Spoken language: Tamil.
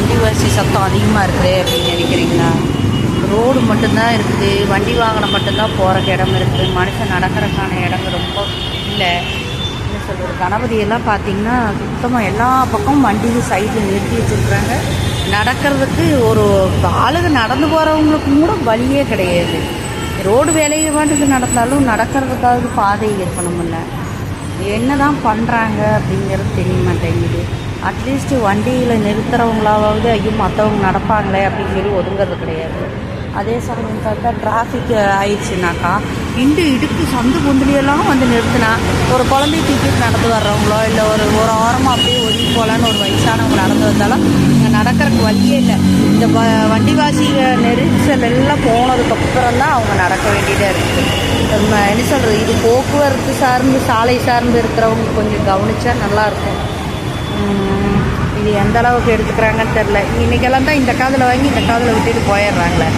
வண்டி சத்தம் அதிகமாக இருக்குது அப்படின்னு நினைக்கிறீங்களா? ரோடு மட்டும்தான் இருக்குது. வண்டி வாகனம் மட்டும்தான் போகிறக்கு இடம் இருக்குது மனுஷன் நடக்கிறதுக்கான இடம் ரொம்ப இல்லை. என்ன சொல்கிறது கணபதியெல்லாம் பார்த்தீங்கன்னா சுத்தமாக எல்லா பக்கமும் வண்டி சைடில் நிறுத்தி வச்சுருக்குறாங்க. நடக்கிறதுக்கு ஒரு ஆளுங்க நடந்து போகிறவங்களுக்கு கூட வழியே கிடையாது. ரோடு வேலையை பாட்டுக்கு நடந்தாலும் நடக்கிறதுக்காவது பாதை இருக்கணுமில்ல என்ன தான் பண்ணுறாங்க அப்படிங்கிறது தெரிய மாட்டேங்குது. அட்லீஸ்ட் வண்டியில் நிறுத்துறவங்களாவது ஐயோ மற்றவங்க நடப்பாங்களே அப்படின்னு சொல்லி ஒதுங்கிறது கிடையாது. அதே சமயம் பார்த்தா டிராஃபிக் ஆயிடுச்சுனாக்கா இண்டு இடுக்கு சந்து குந்திலியெல்லாம் வந்து நிறுத்தினா ஒரு குழந்தைய தூக்கிட்டு நடந்து வர்றவங்களோ இல்லை ஒரு ஒரு ஓரமாக அப்படியே ஒதுங்கி போகலான்னு ஒரு வயசானவங்க நடந்து வந்தாலும் இங்கே நடக்கிறதுக்கு வழியே இல்லை. இந்த வ வண்டிவாசிக நெரிசல் எல்லாம் போனதுக்கப்புறம் தான் அவங்க நடக்க வேண்டியதாக இருக்குது நம்ம என்ன சொல்கிறது இது போக்குவரத்து சார்ந்து சாலை சார்ந்து இருக்கிறவங்க கொஞ்சம் கவனிச்சா நல்லாயிருக்கும் எந்த அளவுக்கு எடுத்துக்கிறாங்கன்னு தெரில இன்றைக்கெல்லாம் தான் இந்த காதில் வாங்கி இந்த காதில் விட்டுட்டு போயிடுறாங்களே.